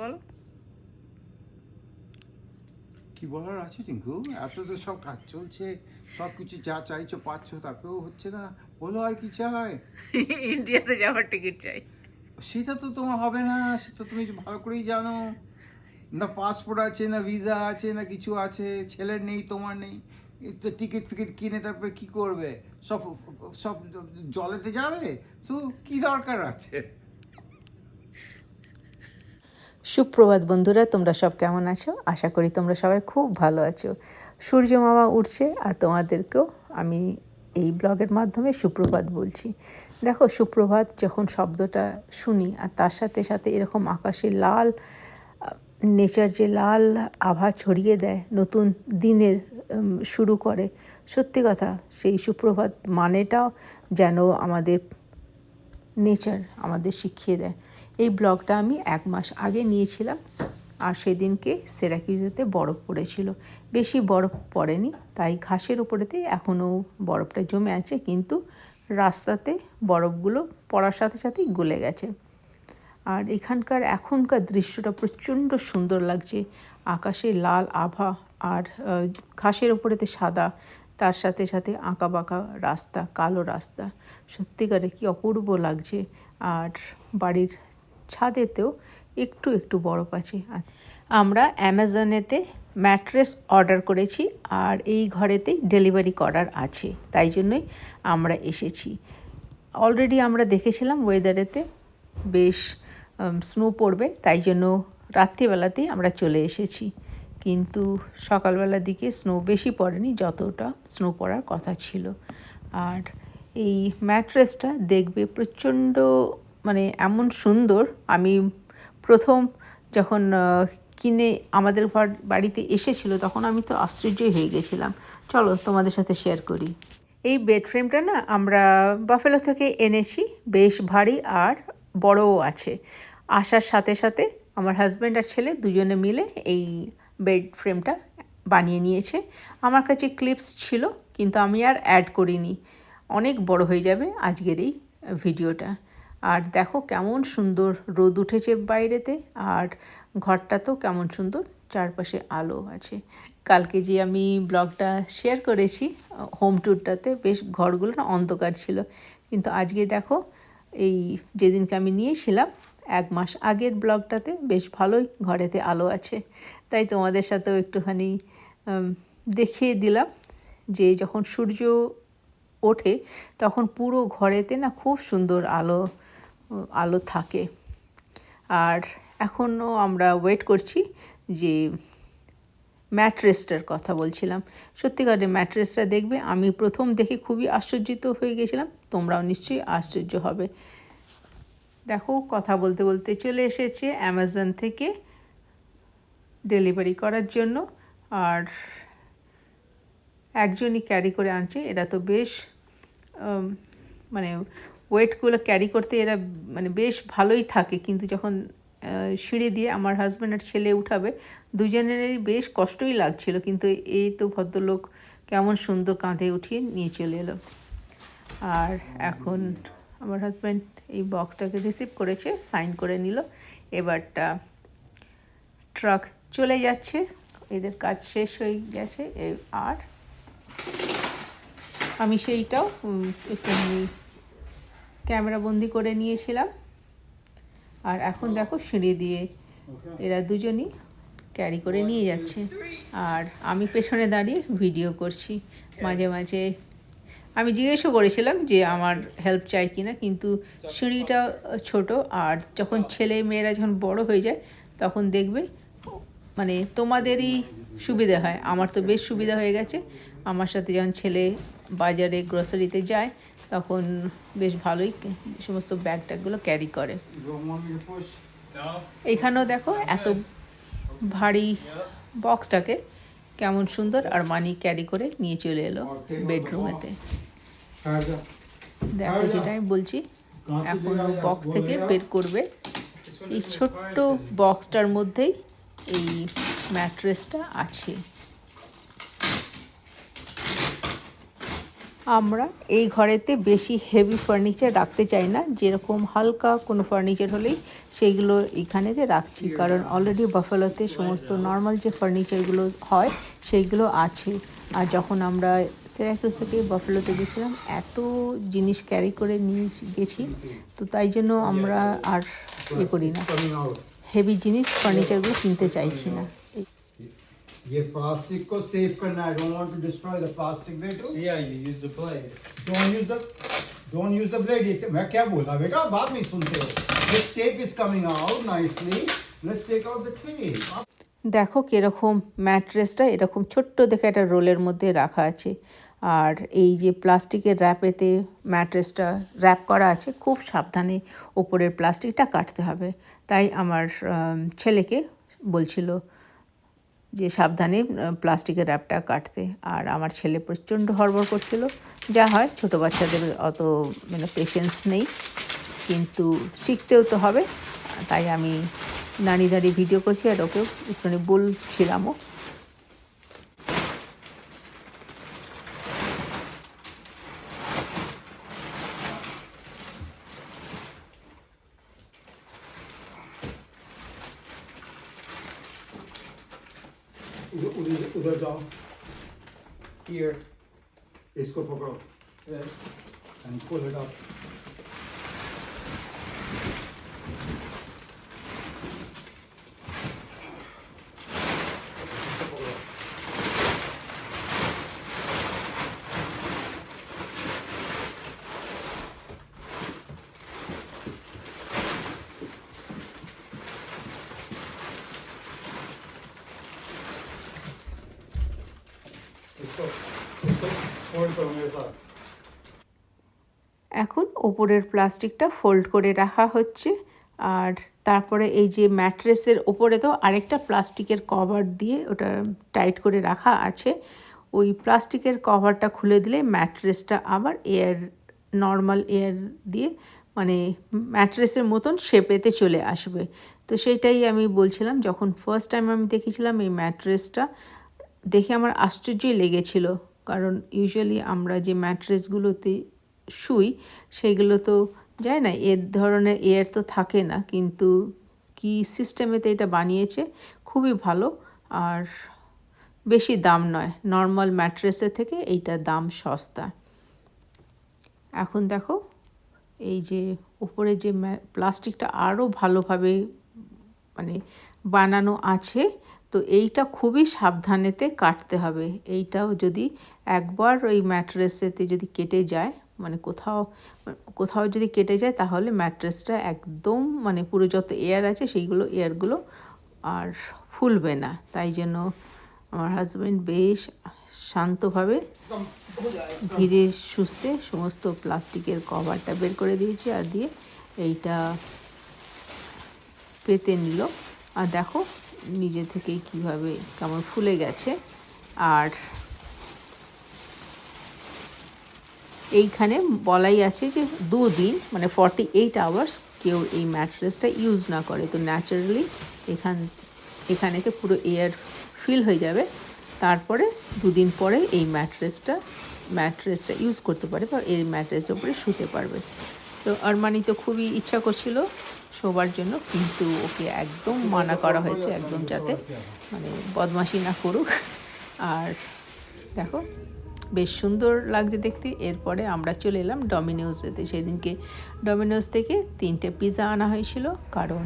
বলো। কি বলার আছে টিঙ্কু? এত তো সব কাজ চলছে সব কিছু যা চাইছো পাচ্ছ তারপরেও হচ্ছে না। বলো আর কি চাই? ইন্ডিয়াতে যাওয়ার টিকিট চাই। সেটা তো তোমার হবে না সেটা তুমি ভালো করেই জানো। না পাসপোর্ট আছে না ভিসা আছে না কিছু আছে ছেলের নেই তোমার নেই। তো টিকিট ফিকিট কিনে তারপরে কি করবে? সব সব জলেতে যাবে? তো কি দরকার আছে? সুপ্রভাত বন্ধুরা, তোমরা সব কেমন আছো? আশা করি তোমরা সবাই খুব ভালো আছো। সূর্য মামা উঠছে আর তোমাদেরকেও আমি এই ব্লগের মাধ্যমে সুপ্রভাত বলছি। দেখো, সুপ্রভাত যখন শব্দটা শুনি আর তার সাথে সাথে এরকম আকাশে লাল, নেচার যে লাল আভা ছড়িয়ে দেয়, নতুন দিনের শুরু করে, সত্যি কথা সেই সুপ্রভাত মানেটাও যেন আমাদের নেচার আমাদের শিখিয়ে দেয়। এই ব্লগটা আমি এক মাস আগে নিয়েছিলাম আর সেদিনকে সেরাকিউজেতে বরফ পড়েছিল। বেশি বরফ পড়েনি, তাই ঘাসের উপরেতে এখনও বরফটা জমে আছে, কিন্তু রাস্তাতে বরফগুলো পড়ার সাথে সাথেই গলে গেছে। আর এখানকার এখনকার দৃশ্যটা প্রচণ্ড সুন্দর লাগছে। আকাশে লাল আভা আর ঘাসের ওপরেতে সাদা, তার সাথে সাথে আঁকা বাঁকা রাস্তা, কালো রাস্তা। সত্যিকারে কি অপূর্ব লাগছে। আর বাড়ির ছাদেতেও একটু একটু বরফ আছে আমরা অ্যামাজনেতে ম্যাট্রেস অর্ডার করেছি আর এই ঘরেতেই ডেলিভারি করার আছে। তাই জন্যই আমরা এসেছি। অলরেডি আমরা দেখেছিলাম ওয়েদারেতে বেশ স্নো পড়বে, তাই জন্য রাত্রিবেলাতেই আমরা চলে এসেছি। কিন্তু সকালবেলার দিকে স্নো বেশি পড়েনি, যতটা স্নো পড়ার কথা ছিল। আর এই ম্যাট্রেসটা দেখবে প্রচণ্ড মানে এমন সুন্দর। আমি প্রথম যখন কিনে আমাদের ঘর বাড়িতে এসেছিল, তখন আমি তো আশ্চর্যই হয়ে গেছিলাম। চলো তোমাদের সাথে শেয়ার করি। এই বেড ফ্রেমটা না আমরা বাফেলো থেকে এনেছি, বেশ ভারী আর বড়ও আছে। আসার সাথে সাথে আমার হাজব্যান্ড আর ছেলে দুজনে মিলে এই বেড ফ্রেমটা বানিয়ে নিয়েছে। আমার কাছে ক্লিপস ছিল, কিন্তু আমি আর অ্যাড করিনি। অনেক বড় হয়ে যাবে আজকের এই ভিডিওটা আর দেখো কেমন সুন্দর রোদ উঠেছে বাইরেতে, আর ঘরটা তো কেমন সুন্দর চারপাশে আলো আছে। কালকে যে আমি ব্লগটা শেয়ার করেছি হোম ট্যুরটাতে বেশ ঘরগুলো না অন্ধকার ছিল। কিন্তু আজকে দেখো, এই যেদিনকে আমি নিয়েছিলাম, এক মাস আগের ব্লগটাতে বেশ ভালোই ঘরেতে আলো আছে। তাই তোমাদের সাথেও একটুখানি দেখিয়ে দিলাম যে যখন সূর্য ওঠে, তখন পুরো ঘরেতে না খুব সুন্দর আলো আলো থাকে। আর এখনও আমরা ওয়েট করছি যে ম্যাট্রেসটার কথা বলছিলাম। সত্যিকারের ম্যাট্রেসটা দেখবে, আমি প্রথম দেখে খুবই আশ্চর্যিত হয়ে গেছিলাম, তোমরাও নিশ্চয়ই আশ্চর্য হবে। দেখো, কথা বলতে বলতে চলে এসেছে অ্যামাজন থেকে ডেলিভারি করার জন্য। আর একজনই ক্যারি করে আনছে, এটা তো বেশ মানে ওয়েটগুলো ক্যারি করতে এরা মানে বেশ ভালোই থাকে। কিন্তু যখন সিঁড়ি দিয়ে আমার হাজব্যান্ড আর ছেলে উঠাবে, দুজনেরই বেশ কষ্টই লাগছিল। কিন্তু এই তো ভদ্রলোক কেমন সুন্দর কাঁধে উঠিয়ে নিয়ে চলে এলো। আর এখন আমার হাজব্যান্ড এই বক্সটাকে রিসিভ করেছে সাইন করে নিল। এবারটা ট্রাক চলে যাচ্ছে। এদের কাজ শেষ হয়ে গেছে। আর আমি সেইটাও একটু ক্যামেরা বন্দি করে নিয়েছিলাম। আর এখন দেখো সিঁড়ি দিয়ে এরা দুজনই ক্যারি করে নিয়ে যাচ্ছে। আর আমি পেছনে দাঁড়িয়ে ভিডিও করছি মাঝে মাঝে। আমি জিজ্ঞেসও করেছিলাম যে আমার হেল্প চাই কিনা, কিন্তু সিঁড়িটা ছোট আর যখন ছেলে মেয়েরা যখন বড় হয়ে যায়, তখন দেখবে মানে তোমাদেরই সুবিধা হয়। আমার তো বেশ সুবিধা হয়ে গেছে। আমার সাথে যখন ছেলে বাজারে গ্রসারিতে যায় তখন বেশ ভালোই সমস্ত ব্যাগ ট্যাগগুলো ক্যারি করে। এখানেও দেখো এত ভারী বক্সটাকে কেমন সুন্দর আর মানি ক্যারি করে নিয়ে চলে এলো বেডরুমেতে দেখো যেটা আমি বলছি, এখন বক্স থেকে বের করবে। এই ছোট্ট বক্সটার মধ্যেই এই ম্যাট্রেসটা আছে। আমরা এই ঘরেতে বেশি হেভি ফার্নিচার রাখতে চাই না। যেরকম হালকা কোনো ফার্নিচার হলেই সেইগুলো এখানেতে রাখছি। কারণ অলরেডি বাফালোতে সমস্ত নর্মাল যে ফার্নিচারগুলো হয় সেইগুলো আছে। আর যখন আমরা সেরাকিউস থেকে বাফালোতে গেছিলাম, এত জিনিস ক্যারি করে নিয়ে গেছি। তো তাই জন্য আমরা আর এ করি না। হেভি জিনিস ফার্নিচারগুলো কিনতে চাইছি না। ये प्लास्टिक को सेव करना है don't want to destroy the plastic बेटू Yeah, you use the blade. Don't use the don't use the blade मैं क्या बोला बेटा बात नहीं सुनते हो this tape is coming out nicely let's take out the tape দেখো কীরকম ম্যাট্রেসটা এরকম ছোট্ট দেখে একটা রোলের মধ্যে রাখা আছে আর এই যে প্লাস্টিকের র্যাপেতে ম্যাট্রেসটা র্যাপ করা আছে খুব সাবধানে ওপরের প্লাস্টিকটা কাটতে হবে তাই আমার আম, ছেলেকে বলছিল যে সাবধানে প্লাস্টিকের র্যাপটা কাটতে। আর আমার ছেলে প্রচণ্ড হড়বড় করছিল। যা হয়, ছোট বাচ্চাদের অত মানে পেশেন্স নেই। কিন্তু শিখতেও তো হবে। তাই আমি নানি দাঁড়িয়ে ভিডিও করছি আর ওকে একটুখানি বলছিলামও। उधर उधर जाओ Here. इसको पकड़ो This. and pull it up এখন ওপরের প্লাস্টিকটা ফোল্ড করে রাখা হচ্ছে। আর তারপরে এই যে ম্যাট্রেসের ওপরে তো আরেকটা প্লাস্টিকের কভার দিয়ে ওটা টাইট করে রাখা আছে। ওই প্লাস্টিকের কভারটা খুলে দিলে ম্যাট্রেসটা আবার এয়ার, নর্মাল এয়ার দিয়ে মানে ম্যাট্রেসের মতন শেপেতে চলে আসবে। তো সেটাই আমি বলছিলাম, যখন ফার্স্ট টাইম আমি দেখেছিলাম এই ম্যাট্রেসটা, দেখে আমার আশ্চর্যই লেগেছিল। কারণ ইউজুয়ালি আমরা যে ম্যাট্রেসগুলোতে শুই, সেগুলো তো যায় না এর ধরনের এয়ার তো থাকে না, কিন্তু কি সিস্টেমেতে এটা বানিয়েছে? খুবই ভালো, আর বেশি দাম নয় নর্মাল ম্যাট্রেসের থেকে এইটা দাম সস্তা। এখন দেখো, এই যে উপরে যে প্লাস্টিকটা আরও ভালোভাবে মানে বানানো আছে তো এইটা খুবই সাবধানেতে কাটতে হবে। এইটাও যদি একবার ওই ম্যাট্রেসেতে যদি কেটে যায় মানে কোথাও কোথাও যদি কেটে যায় তাহলে ম্যাট্রেসটা একদম মানে পুরো যত এয়ার আছে সেইগুলো এয়ারগুলো আর ফুলবে না। তাই জন্য আমার হাজব্যান্ড বেশ শান্তভাবে ধীরে সুস্থে সমস্ত প্লাস্টিকের কভারটা বের করে দিয়েছে আর দিয়ে এইটা পেতে নিল। আর দেখো নিজে থেকেই কীভাবে কেমন ফুলে গেছে। আর এইখানে বলাই আছে যে দুদিন মানে ফর্টি এইট আওয়ার্স কেউ এই ম্যাট্রেসটা ইউজ না করে। তো ন্যাচারালি এখান, এখানেতে পুরো এয়ার ফিল হয়ে যাবে। তারপরে দুদিন পরে এই ম্যাট্রেসটা ম্যাট্রেসটা ইউজ করতে পারে বা এই ম্যাট্রেসের উপরে শুতে পারবে। তো আর আরমানি তো খুবই ইচ্ছা করছিল শোবার জন্য কিন্তু ওকে একদম মানা করা হয়েছে একদম যাতে মানে বদমাশি না করুক। আর দেখো বেশ সুন্দর লাগছে দেখতে। এরপরে আমরা চলে এলাম ডমিনোজেতে। সেদিনকে ডমিনোজ থেকে তিনটে পিৎজা আনা হয়েছিল কারণ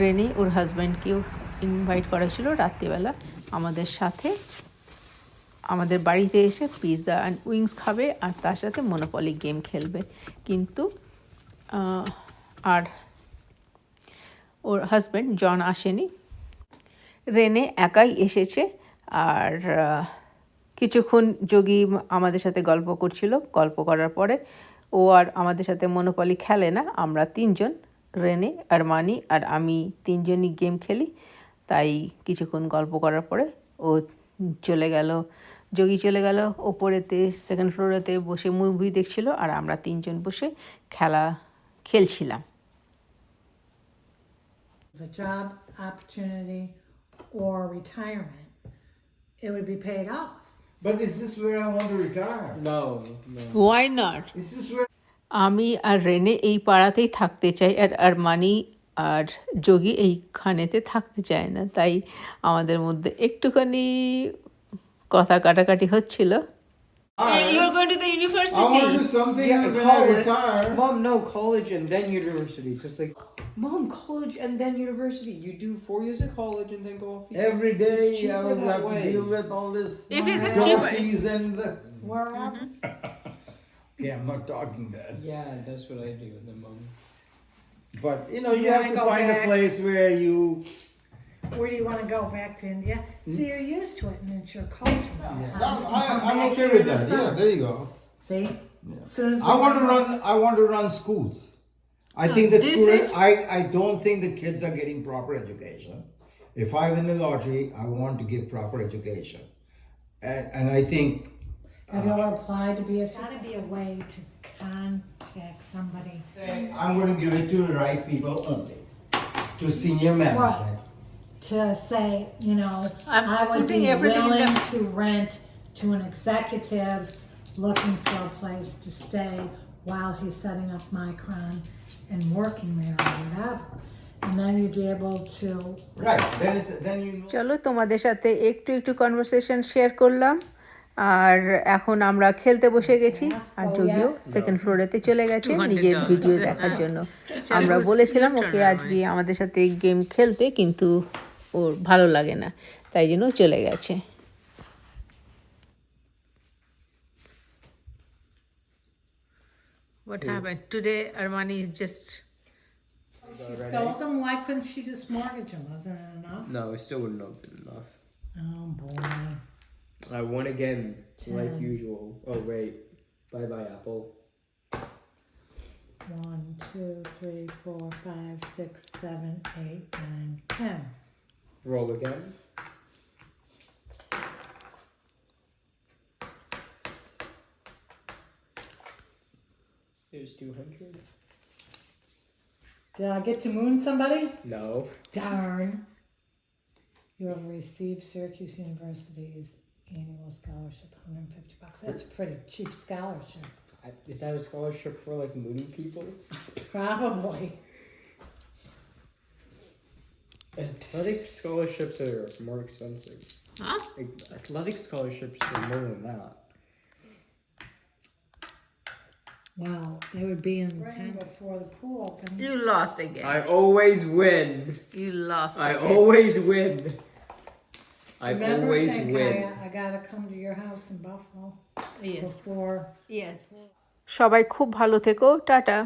রেনে ওর হাজব্যান্ডকেও ইনভাইট করা ছিল রাত্রিবেলা। আমাদের সাথে আমাদের বাড়িতে এসে পিৎজা অ্যান্ড উইংস খাবে আর তার সাথে মনোপলি গেম খেলবে। কিন্তু আর ওর হাজব্যান্ড জন আসেনি। রেনে একাই এসেছে আর কিছুক্ষণ যোগী আমাদের সাথে গল্প করছিল। গল্প করার পরে ও আর আমাদের সাথে মনোপলি খেলে না, আমরা তিনজন রেনে আর মানি আর আমি তিনজনই গেম খেলি। তাই কিছুক্ষণ গল্প করার পরে ও চলে গেল। যোগী চলে গেল, ওপরেতে সেকেন্ড ফ্লোরেতে বসে মুভি দেখছিল আর আমরা তিনজন বসে খেলা খেলছিলাম। A job opportunity or retirement, it would be paid off. But is this where I want to retire? No, no. Why not Is this where আমি আর রেনে এই পাড়াতেই থাকতে চাই আর আর মানি আর যোগী এইখানেতে থাকতে চায় না তাই আমাদের মধ্যে একটুখানি কথা কাটাকাটি হচ্ছিল You're going to the I want to do something Yeah, when I retire. Mom, no, college and then university. Just like, Mom, college and then university. You do four years of college and then go off. Every day It's I cheaper will that have way. to deal with all this If it's a cheaper- dossiers and the. Wherever. Okay, I'm not talking that. Yeah, that's what I do. At the mom. But you know, you, You have wanna to go find a place where you. Where do you want to go? Back to India? See, you're used to it and it's your culture. Yeah, Um, no, I, I'm okay with that. Yeah, there you go. See? As soon as I want to run. I want to run schools. I think the this students. is- I I don't think the kids are getting proper education. If I win the lottery, I want to give proper education, and and I think Have you uh, ever applied to be a? There's got to be a way to contact somebody. I'm going to give it to the right people only, to senior management. To say, you know, I'm I would putting be everything in willing the- to rent to an executive looking for a place to stay while he's setting up Micron and working there or whatever. And then you'd be able to Right. Then it's then you. চলো তোমাদের সাথে একটু একটু conversation share করলাম। আর এখন আমরা খেলতে বসে গেছি। আর যদিও সেকেন্ড ফ্লোরেতে চলে গেছে নিজের ভিডিও দেখার জন্য। আমরা বলেছিলাম ওকে আজকে আমাদের সাথে গেম খেলতে কিন্তু ওর ভালো লাগে না তাই জন্য ও চলে গেছে। What hmm. happened? Today Armani is just She sold them. Why couldn't she just mortgage them? Wasn't it enough? No, it still wouldn't have been enough. Oh boy. I won again, like usual. Oh wait, bye bye Apple. One, two, three, four, five, six, seven, eight, nine, ten. Roll again. There's two hundred. Did I get to moon somebody? No. Darn. You have received Syracuse University's annual scholarship, 150 bucks. That's a pretty cheap scholarship. I, is that a scholarship for like moody people? Probably. Athletic scholarships are more expensive. Huh? Like, athletic scholarships are more than that. Well, they would be in ten before the pool opens. You lost again. I always win. You lost I again. always win. I Remember, always Shankaya, win. I gotta come to your house in Buffalo Yes. before Yes. সবাই খুব ভালো থেকো tata